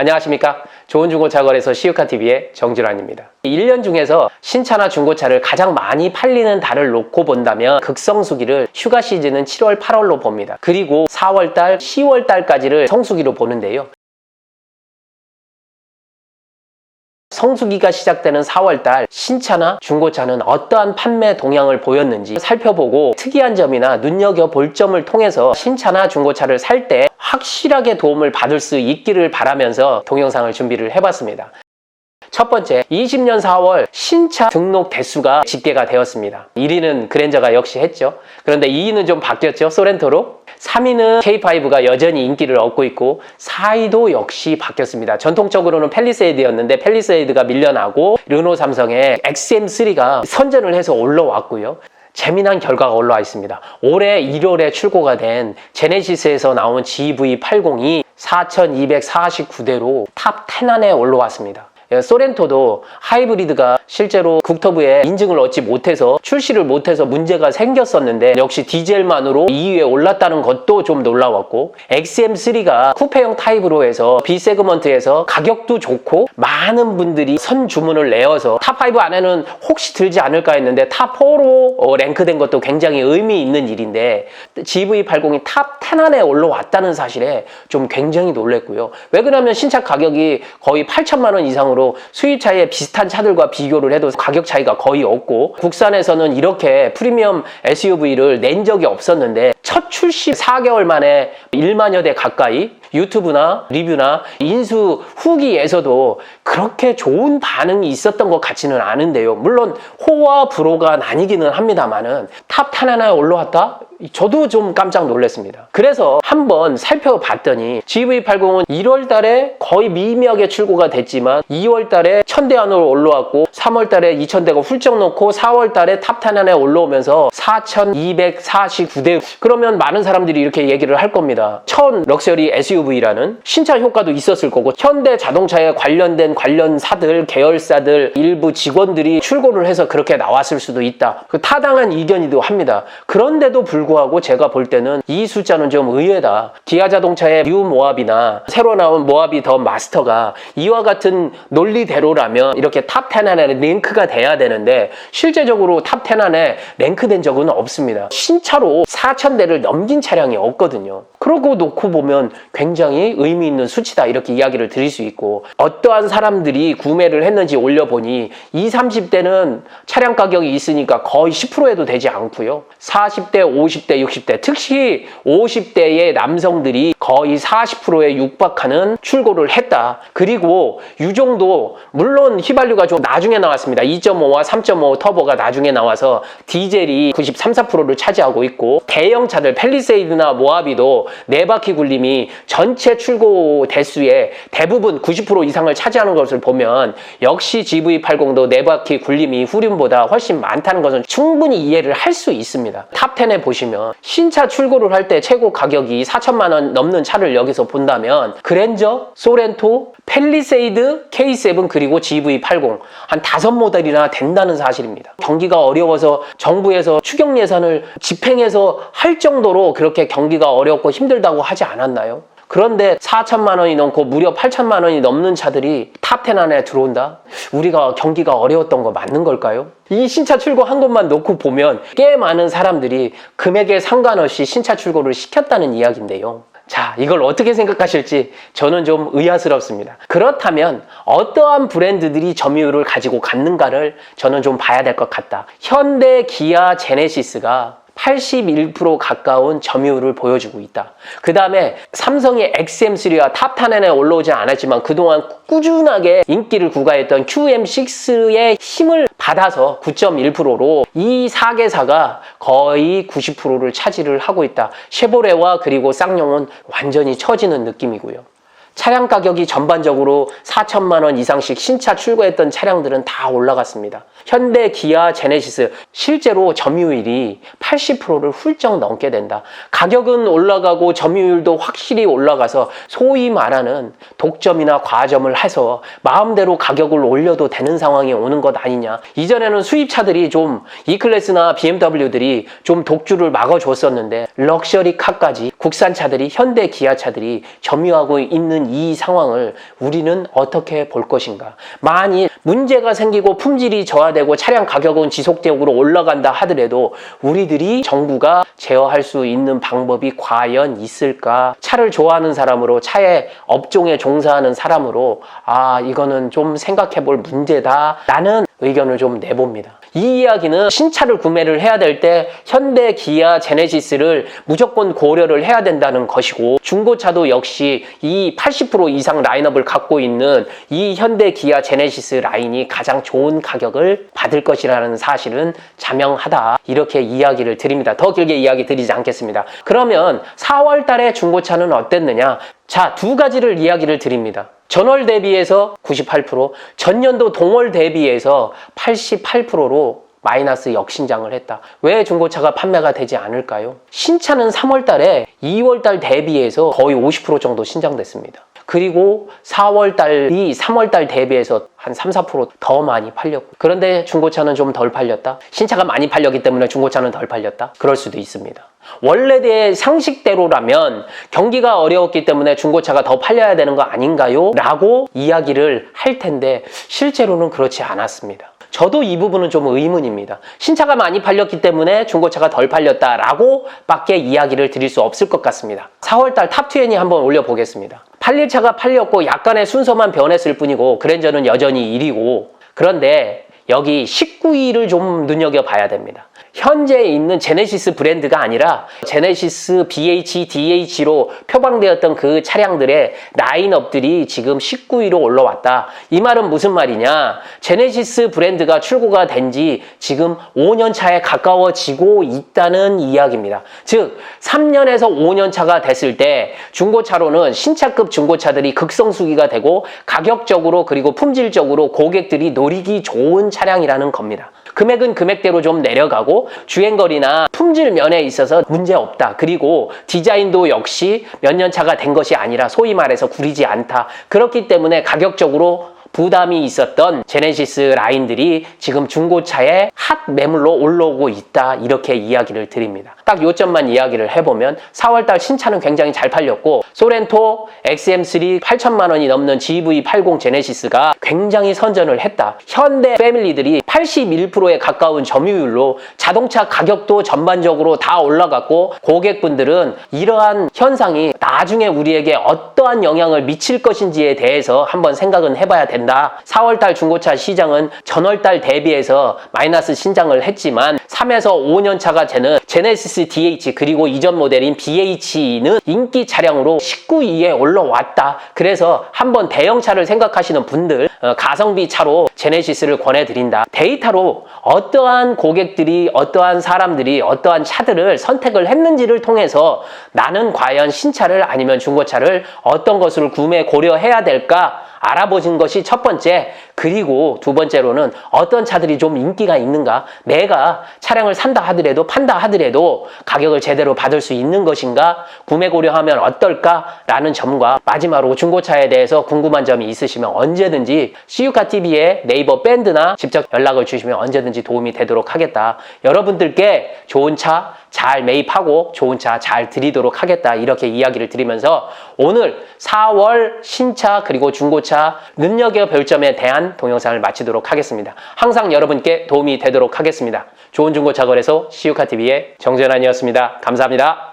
안녕하십니까. 좋은 중고차 거래소 시우카TV의 정준환입니다. 1년 중에서 신차나 중고차를 가장 많이 팔리는 달을 놓고 본다면 극성수기를 휴가 시즌은 7월, 8월로 봅니다. 그리고 4월달, 10월달까지를 성수기로 보는데요. 성수기가 시작되는 4월달 신차나 중고차는 어떠한 판매 동향을 보였는지 살펴보고 특이한 점이나 눈여겨볼 점을 통해서 신차나 중고차를 살 때 확실하게 도움을 받을 수 있기를 바라면서 동영상을 준비를 해봤습니다. 첫 번째, 20년 4월 신차 등록 대수가 집계가 되었습니다. 1위는 그랜저가 역시 했죠. 그런데 2위는 좀 바뀌었죠. 소렌토로. 3위는 K5가 여전히 인기를 얻고 있고 4위도 역시 바뀌었습니다. 전통적으로는 펠리세이드였는데 펠리세이드가 밀려나고 르노 삼성의 XM3가 선전을 해서 올라왔고요. 재미난 결과가 올라와 있습니다. 올해 1월에 출고가 된 제네시스에서 나온 GV80이 4249대로 탑 10 안에 올라왔습니다. 예, 소렌토도 하이브리드가 실제로 국토부에 인증을 얻지 못해서 출시를 못해서 문제가 생겼었는데 역시 디젤만으로 2위에 올랐다는 것도 좀 놀라웠고 XM3가 쿠페형 타입으로 해서 B 세그먼트에서 가격도 좋고 많은 분들이 선 주문을 내어서 탑5 안에는 혹시 들지 않을까 했는데 탑4로 랭크된 것도 굉장히 의미 있는 일인데 GV80이 탑10 안에 올라왔다는 사실에 좀 굉장히 놀랬고요. 왜 그러냐면 신차 가격이 거의 8천만 원 이상으로 수입차의 비슷한 차들과 비교를 해도 가격 차이가 거의 없고 국산에서는 이렇게 프리미엄 SUV를 낸 적이 없었는데 첫 출시 4개월 만에 1만여 대 가까이 유튜브나 리뷰나 인수 후기에서도 그렇게 좋은 반응이 있었던 것 같지는 않은데요. 물론 호와 불호가 나뉘기는 합니다만은 탑10 하나에 올라왔다? 저도 좀 깜짝 놀랐습니다. 그래서 한번 살펴봤더니 GV80은 1월 달에 거의 미미하게 출고가 됐지만 2월 달에 1000대 안으로 올라왔고 3월 달에 2000대가 훌쩍 놓고 4월 달에 탑10 안에 올라오면서 4249대 그러면 많은 사람들이 이렇게 얘기를 할 겁니다. 1000 럭셔리 SUV라는 신차 효과도 있었을 거고 현대 자동차에 관련된 관련사들 계열사들 일부 직원들이 출고를 해서 그렇게 나왔을 수도 있다. 그 타당한 의견이기도 합니다. 그런데도 불구하고 제가 볼 때는 이 숫자는 좀 의외다. 기아 자동차의 뉴 모합이나 새로 나온 모합이 더 마스터가 이와 같은 논리대로라면 이렇게 탑 10 안에 랭크가 돼야 되는데 실제적으로 탑 10 안에 랭크된 적은 없습니다. 신차로 4,000대를 넘긴 차량이 없거든요. 그러고 놓고 보면 굉장히 의미 있는 수치다 이렇게 이야기를 드릴 수 있고 어떠한 사람들이 구매를 했는지 올려보니 20, 30대는 차량 가격이 있으니까 거의 10%에도 되지 않고요. 40대, 50 대, 60대 특히 50대의 남성들이 거의 40%에 육박하는 출고를 했다. 그리고 유종도 물론 휘발유가 좀 나중에 나왔습니다. 2.5와 3.5 터보가 나중에 나와서 디젤이 93, 4%를 차지하고 있고 대형차들 펠리세이드나 모하비도 네 바퀴 굴림이 전체 출고 대수의 대부분 90% 이상을 차지하는 것을 보면 역시 GV80도 네 바퀴 굴림이 후륜보다 훨씬 많다는 것은 충분히 이해를 할 수 있습니다. 탑10에 보시면 신차 출고를 할 때 최고 가격이 4천만 원 넘는 차를 여기서 본다면 그랜저, 소렌토, 펠리세이드, K7 그리고 GV80 한 다섯 모델이나 된다는 사실입니다. 경기가 어려워서 정부에서 추경 예산을 집행해서 할 정도로 그렇게 경기가 어렵고 힘들다고 하지 않았나요? 그런데 4천만 원이 넘고 무려 8천만 원이 넘는 차들이 탑10 안에 들어온다? 우리가 경기가 어려웠던 거 맞는 걸까요? 이 신차 출고 한 것만 놓고 보면 꽤 많은 사람들이 금액에 상관없이 신차 출고를 시켰다는 이야기인데요. 자, 이걸 어떻게 생각하실지 저는 좀 의아스럽습니다. 그렇다면 어떠한 브랜드들이 점유율을 가지고 갔는가를 저는 좀 봐야 될 것 같다. 현대, 기아, 제네시스가 81% 가까운 점유율을 보여주고 있다. 그 다음에 삼성의 XM3와 탑10에 올라오지 않았지만 그동안 꾸준하게 인기를 구가했던 QM6의 힘을 받아서 9.1%로 이 4개사가 거의 90%를 차지를 하고 있다. 쉐보레와 그리고 쌍용은 완전히 처지는 느낌이고요. 차량 가격이 전반적으로 4천만 원 이상씩 신차 출고했던 차량들은 다 올라갔습니다. 현대, 기아, 제네시스 실제로 점유율이 80%를 훌쩍 넘게 된다. 가격은 올라가고 점유율도 확실히 올라가서 소위 말하는 독점이나 과점을 해서 마음대로 가격을 올려도 되는 상황이 오는 것 아니냐. 이전에는 수입차들이 좀 E클래스나 BMW들이 좀 독주를 막아줬었는데 럭셔리 카까지 국산차들이 현대 기아차들이 점유하고 있는 이 상황을 우리는 어떻게 볼 것인가? 만일 문제가 생기고 품질이 저하되고 차량 가격은 지속적으로 올라간다 하더라도 우리들이 정부가 제어할 수 있는 방법이 과연 있을까? 차를 좋아하는 사람으로 차의 업종에 종사하는 사람으로 아 이거는 좀 생각해 볼 문제다. 라는 의견을 좀 내봅니다. 이 이야기는 신차를 구매를 해야 될 때 현대, 기아, 제네시스를 무조건 고려를 해야 된다는 것이고 중고차도 역시 이 80% 이상 라인업을 갖고 있는 이 현대, 기아, 제네시스 라인이 가장 좋은 가격을 받을 것이라는 사실은 자명하다. 이렇게 이야기를 드립니다. 더 길게 이야기 드리지 않겠습니다. 그러면 4월 달에 중고차는 어땠느냐? 자, 두 가지를 이야기를 드립니다. 전월 대비해서 98%, 전년도 동월 대비해서 88%로 마이너스 역신장을 했다. 왜 중고차가 판매가 되지 않을까요? 신차는 3월 달에 2월 달 대비해서 거의 50% 정도 신장됐습니다. 그리고 4월 달이 3월 달 대비해서 한 3, 4%더 많이 팔렸고. 그런데 중고차는 좀 덜 팔렸다? 신차가 많이 팔렸기 때문에 중고차는 덜 팔렸다? 그럴 수도 있습니다. 원래대의 상식대로라면 경기가 어려웠기 때문에 중고차가 더 팔려야 되는 거 아닌가요? 라고 이야기를 할 텐데 실제로는 그렇지 않았습니다. 저도 이 부분은 좀 의문입니다. 신차가 많이 팔렸기 때문에 중고차가 덜 팔렸다라고 밖에 이야기를 드릴 수 없을 것 같습니다. 4월달 탑20 한번 올려보겠습니다. 팔릴 차가 팔렸고 약간의 순서만 변했을 뿐이고 그랜저는 여전히 1위고 그런데 여기 19위를 좀 눈여겨봐야 됩니다. 현재 있는 제네시스 브랜드가 아니라 제네시스 BH, DH로 표방되었던 그 차량들의 라인업들이 지금 19위로 올라왔다. 이 말은 무슨 말이냐? 제네시스 브랜드가 출고가 된 지 지금 5년 차에 가까워지고 있다는 이야기입니다. 즉, 3년에서 5년 차가 됐을 때 중고차로는 신차급 중고차들이 극성수기가 되고 가격적으로 그리고 품질적으로 고객들이 노리기 좋은 차량이라는 겁니다. 금액은 금액대로 좀 내려가고 주행거리나 품질 면에 있어서 문제 없다. 그리고 디자인도 역시 몇 년 차가 된 것이 아니라 소위 말해서 구리지 않다. 그렇기 때문에 가격적으로 부담이 있었던 제네시스 라인들이 지금 중고차에 핫 매물로 올라오고 있다. 이렇게 이야기를 드립니다. 딱 요점만 이야기를 해보면 4월달 신차는 굉장히 잘 팔렸고 소렌토 XM3 8천만 원이 넘는 GV80 제네시스가 굉장히 선전을 했다. 현대 패밀리들이 81%에 가까운 점유율로 자동차 가격도 전반적으로 다 올라갔고 고객분들은 이러한 현상이 나중에 우리에게 어떠한 영향을 미칠 것인지에 대해서 한번 생각은 해봐야 된다. 4월달 중고차 시장은 전월달 대비해서 마이너스 신장을 했지만 3에서 5년 차가 되는 제네시스 DH 그리고 이전 모델인 BH는 인기 차량으로 19위에 올라왔다. 그래서 한번 대형차를 생각하시는 분들 어, 가성비 차로 제네시스를 권해드린다. 데이터로 어떠한 고객들이 어떠한 사람들이 어떠한 차들을 선택을 했는지를 통해서 나는 과연 신차를 아니면 중고차를 어떤 것을 구매 고려해야 될까 알아보신 것이 첫 번째. 그리고 두 번째로는 어떤 차들이 좀 인기가 있는가? 내가 차량을 산다 하더라도 판다 하더라도 가격을 제대로 받을 수 있는 것인가? 구매 고려하면 어떨까? 라는 점과 마지막으로 중고차에 대해서 궁금한 점이 있으시면 언제든지 CU카 TV에 네이버 밴드나 직접 연락을 주시면 언제든지 도움이 되도록 하겠다. 여러분들께 좋은 차 잘 매입하고 좋은 차 잘 드리도록 하겠다. 이렇게 이야기를 드리면서 오늘 4월 신차 그리고 중고차 눈여겨볼 점에 대한 동영상을 마치도록 하겠습니다. 항상 여러분께 도움이 되도록 하겠습니다. 좋은 중고차 거래소 CU카 TV의 정재환이었습니다. 감사합니다.